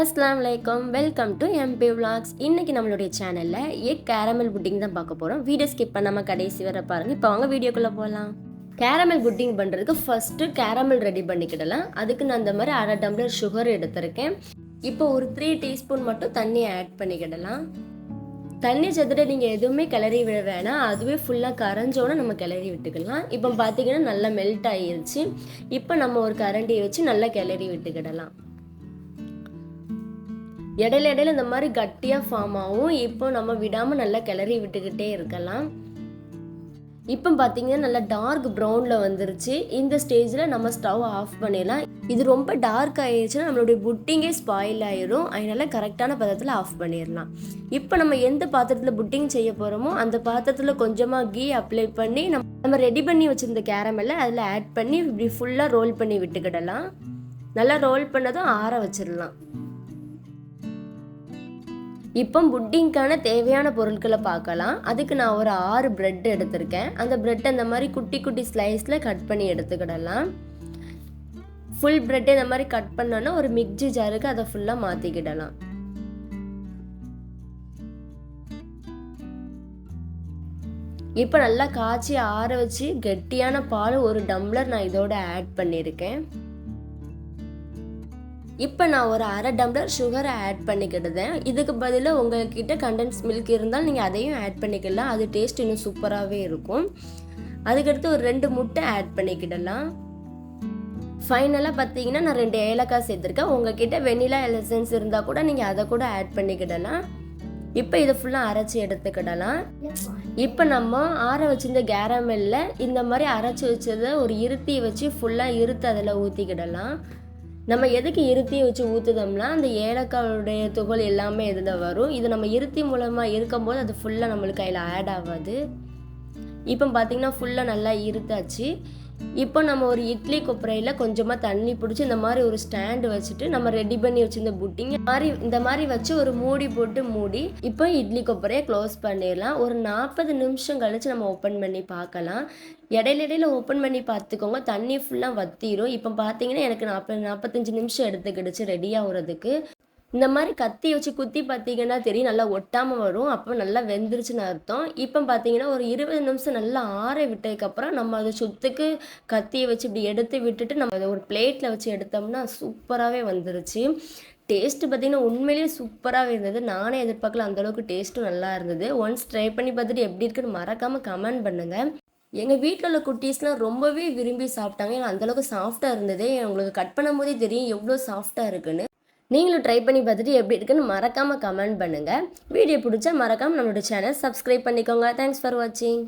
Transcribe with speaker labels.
Speaker 1: அஸ்லாம் வலைக்கம் welcome to MP vlogs இன்னைக்கு நம்மளுடைய சேனலில் எக் கேரமல் புட்டிங் தான் பார்க்க போகிறோம் வீடியோ ஸ்கிப் பண்ணாமல் கடைசி வர பாருங்கள் இப்போ வாங்க வீடியோக்குள்ளே போகலாம் கேரமல் புட்டிங் பண்ணுறதுக்கு ஃபஸ்ட்டு கேரமல் ரெடி பண்ணிக்கிடலாம். அதுக்கு நான் அந்த மாதிரி அரை டம்ளர் சுகர் எடுத்திருக்கேன். இப்போ ஒரு த்ரீ டீஸ்பூன் மட்டும் தண்ணி ஆட் பண்ணிக்கிடலாம். தண்ணி சதுர நீங்கள் எதுவுமே கிளறி விட வேணாம். அதுவே ஃபுல்லாக கரைஞ்சோன்னே நம்ம கிளறி விட்டுக்கலாம். இப்போ பார்த்தீங்கன்னா நல்லா மெல்ட் ஆகிருச்சு இப்போ நம்ம ஒரு கரண்டியை வச்சு நல்லா கிளறி விட்டுக்கிடலாம். இடையில இடையில இந்த மாதிரி கட்டியாக ஃபார்ம் ஆகும் இப்போ நம்ம விடாமல் நல்லா கிளறி விட்டுக்கிட்டே இருக்கலாம். இப்போ பார்த்தீங்கன்னா நல்லா டார்க் ப்ரௌனில் வந்துருச்சு. இந்த ஸ்டேஜில் நம்ம ஸ்டவ் ஆஃப் பண்ணிடலாம். இது ரொம்ப டார்க் ஆயிடுச்சுன்னா நம்மளுடைய புட்டிங்கே ஸ்பாயில் ஆயிரும். அதனால கரெக்டான பதத்தில் ஆஃப் பண்ணிடலாம். இப்போ நம்ம எந்த பாத்திரத்தில் புட்டிங் செய்ய போகிறோமோ அந்த பாத்திரத்தில் கொஞ்சமாக கீ அப்ளை பண்ணி நம்ம நம்ம ரெடி பண்ணி வச்சுருந்த கேரமெல்ல அதில் ஆட் பண்ணி இப்படி ஃபுல்லாக ரோல் பண்ணி விட்டுக்கிடலாம். நல்லா ரோல் பண்ணதும் ஆற வச்சிடலாம். இப்போ புட்டிங்க்கான தேவையான பொருட்களை பார்க்கலாம். அதுக்கு நான் ஒரு ஆறு பிரெட் எடுத்திருக்கேன். அந்த பிரெட் அந்த மாதிரி குட்டி குட்டி ஸ்லைஸில் கட் பண்ணி எடுத்துக்கிடலாம். ஃபுல் பிரெட் இந்த மாதிரி கட் பண்ணோன்னா ஒரு மிக்ஜி ஜாருக்கு அதை ஃபுல்லாக மாற்றிக்கிடலாம் இப்போ நல்லா காய்ச்சி ஆற வச்சு கெட்டியான பால் ஒரு டம்ளர் நான் இதோட ஆட் பண்ணியிருக்கேன். இப்போ நான் ஒரு அரை டம்ளர் சுகரை ஆட் பண்ணிக்கிட்டதேன். இதுக்கு பதிலாக உங்கள்கிட்ட கண்டென்ஸ் மில்க் இருந்தால் நீங்கள் அதையும் ஆட் பண்ணிக்கலாம். அது டேஸ்ட் இன்னும் சூப்பராகவே இருக்கும். அதுக்கடுத்து ஒரு ரெண்டு முட்டை ஆட் பண்ணிக்கிடலாம். ஃபைனலாக பார்த்தீங்கன்னா நான் ரெண்டு ஏலக்காய் சேர்த்துருக்கேன். உங்ககிட்ட வெனிலா எலசன்ஸ் இருந்தால் கூட நீங்கள் அதை கூட ஆட் பண்ணிக்கிடலாம். இப்போ இதை ஃபுல்லாக அரைச்சி எடுத்துக்கிடலாம். இப்போ நம்ம ஆற வச்சிருந்த கேரமெல்ல இந்த மாதிரி அரைச்சி வச்சதை ஒரு இருத்தி வச்சு ஃபுல்லாக இருத்து அதில் ஊற்றிக்கிடலாம் நம்ம எதுக்கு இருத்தி வச்சு ஊற்றுதோம்னா அந்த ஏலக்காயோடைய துகள் எல்லாமே இதில் வரும்? இது நம்ம இருத்தி மூலமாக இருக்கும்போது அது ஃபுல்லாக நம்மளுக்கு கையில் ஆட் ஆகாது. இப்போ பார்த்திங்கன்னா ஃபுல்லாக நல்லா இருத்தாச்சு. இப்போ நம்ம ஒரு இட்லி கொப்பரையில் கொஞ்சமாக தண்ணி பிடிச்சி இந்த மாதிரி ஒரு ஸ்டாண்டு வச்சுட்டு நம்ம ரெடி பண்ணி வச்சிருந்த புட்டிங்க மாதிரி இந்த மாதிரி வச்சு ஒரு மூடி போட்டு மூடி இப்போ இட்லி கொப்பரையை க்ளோஸ் பண்ணிடலாம். ஒரு நாற்பது நிமிஷம் கழிச்சு நம்ம ஓப்பன் பண்ணி பார்க்கலாம். இடையில இடையில ஓப்பன் பண்ணி பார்த்துக்கோங்க. தண்ணி ஃபுல்லாக வத்திரும். இப்போ பார்த்தீங்கன்னா எனக்கு நாற்பது நாற்பத்தஞ்சு நிமிஷம் எடுத்துக்கிடுச்சு ரெடி ஆகுறதுக்கு. இந்த மாதிரி கத்தி வச்சு குத்தி பார்த்தீங்கன்னா தெரியும் நல்லா ஒட்டாமல் வரும். அப்போ நல்லா வெந்துருச்சுன்னு அர்த்தம். இப்போ பார்த்தீங்கன்னா ஒரு இருபது நிமிஷம் நல்லா ஆற விட்டதுக்கப்புறம் நம்ம அதை சுத்துக்கு கத்தியை வச்சு இப்படி எடுத்து விட்டுட்டு நம்ம அதை ஒரு பிளேட்டில் வச்சு எடுத்தோம்னா சூப்பராகவே வந்துருச்சு. டேஸ்ட்டு பார்த்தீங்கன்னா உண்மையிலேயே சூப்பராகவே இருந்தது. நானே எதிர்பார்க்கல அந்தளவுக்கு டேஸ்ட்டும் நல்லா இருந்தது. ஒன்ஸ் ட்ரை பண்ணி பார்த்துட்டு எப்படி இருக்குன்னு மறக்காமல் கமெண்ட் பண்ணுங்கள் எங்கள் வீட்டில் உள்ள குட்டீஸ்லாம் ரொம்பவே விரும்பி சாப்பிட்டாங்க. ஏன்னா அந்தளவுக்கு சாஃப்டாக இருந்தது. உங்களுக்கு கட் பண்ணும் போதே தெரியும் எவ்வளோ சாஃப்டாக இருக்குன்னு. நீங்களும் ட்ரை பண்ணி பார்த்துட்டு எப்படி இருக்குன்னு மறக்காமல் கமெண்ட் பண்ணுங்கள் வீடியோ பிடிச்சா மறக்காமல் நம்மளோட சேனல் சப்ஸ்கிரைப் பண்ணிக்கோங்க. தேங்க்ஸ் ஃபார் வாட்சிங்